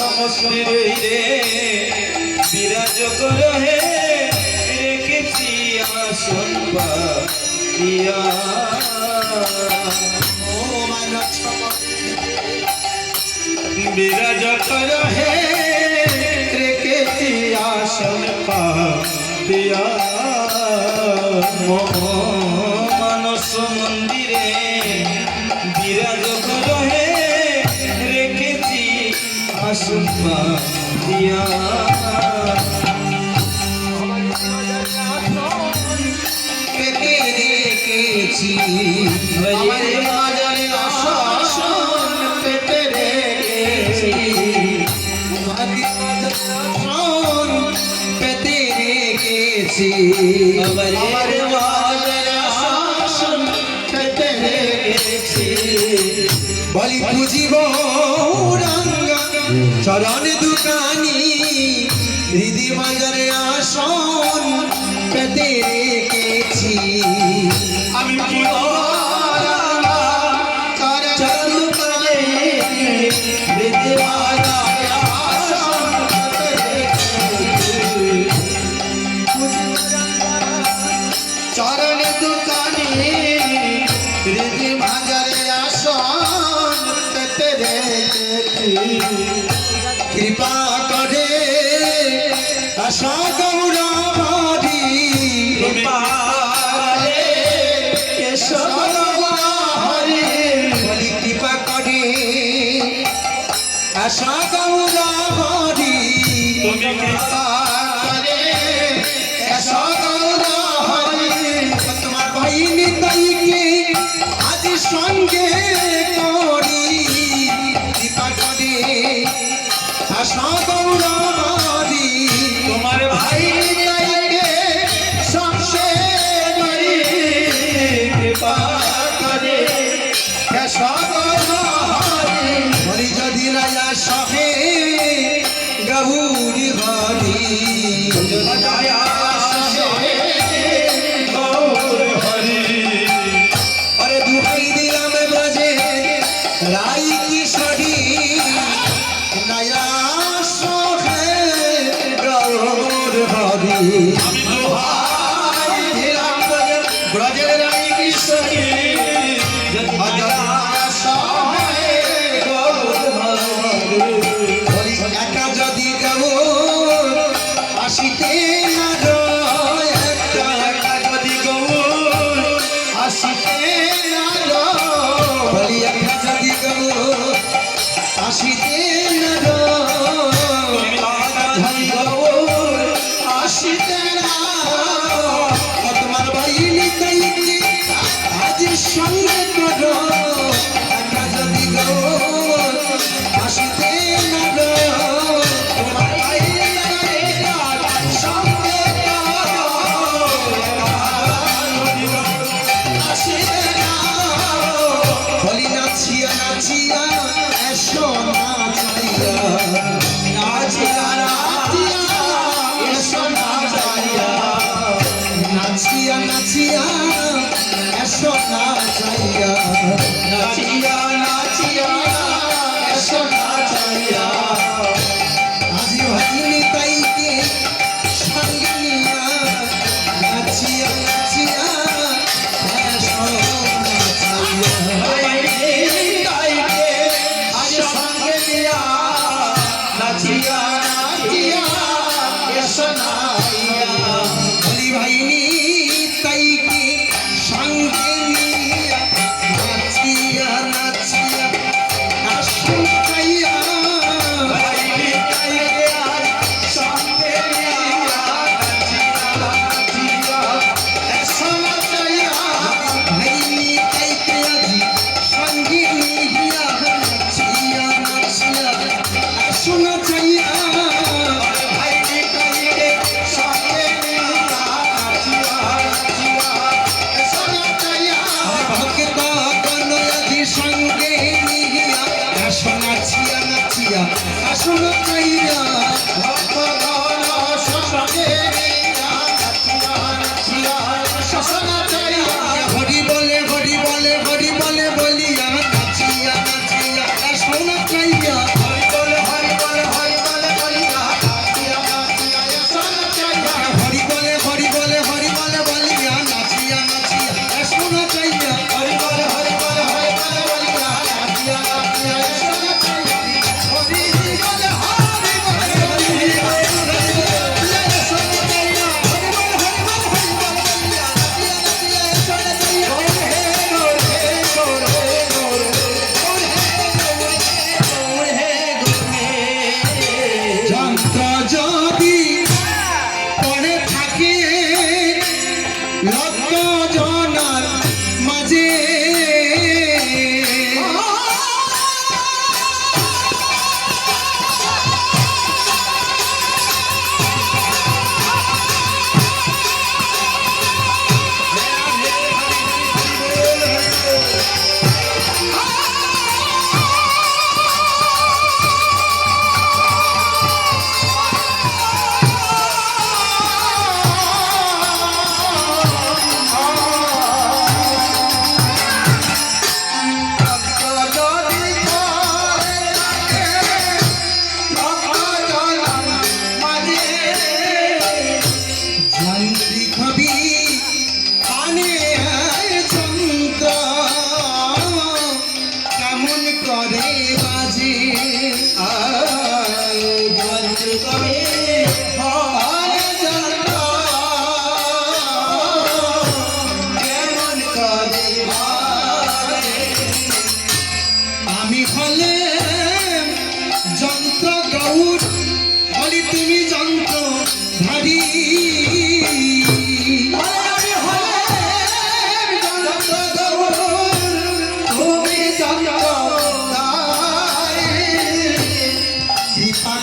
সমস্তির রে। বিরাজ করহে রেখেছি আসন পিয়া বিরাজ করহে রেখেছি আসন পিয়া মনস মন্দির আসুমা দিয়া। পেটে রেখেছি। আমার মাজারে অসন পেটে রেখেছি। পেটে রেখেছি। আমার মাজারে অসন পেটে রেখেছি। বলি বুঝিব চরণ দুকানি হৃদি বাজারে আসন পেতে রেখেছি। আমি কৃপা করে। আশা গৌরা here. 大吉 দিয়া আসুন।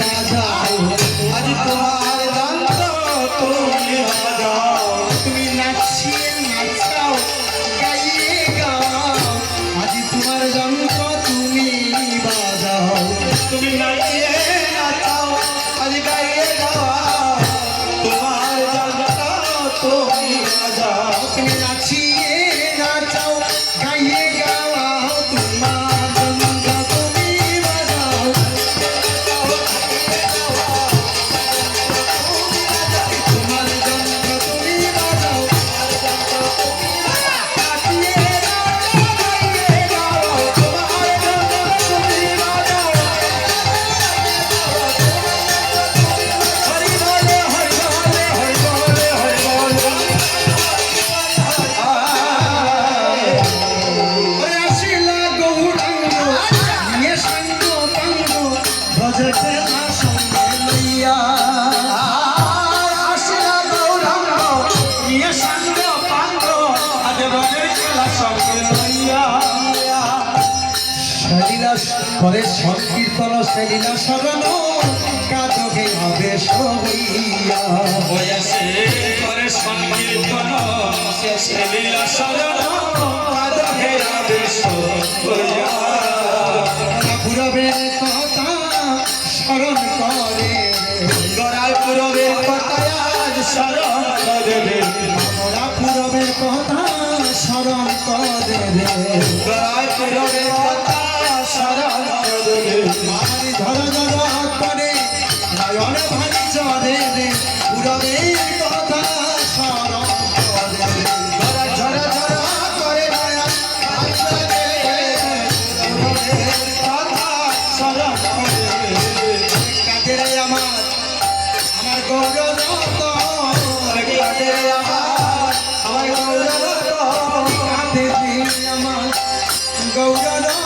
বাজাও। শলীলা করে সংকীর্তন শরণ কাজকে আবেশ হইয়া বয়সে করে সংকীর্তন শরণ আদহে আদেশ করিয়া পুরবের কথা স্মরণ করে। গড়াই পুরবের কথায় আজ শরণ করবে আমরা পুরবের কথা স্মরণ করে পুরবের কথা শরণ করবে মারি ধর ধর করে নয়ন ভারি চরে রে পুরবের কথা কাদের আমার আমার গৌরব কাদের আমার আমার গৌরব কাদের আমার। গৌরব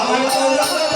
আমার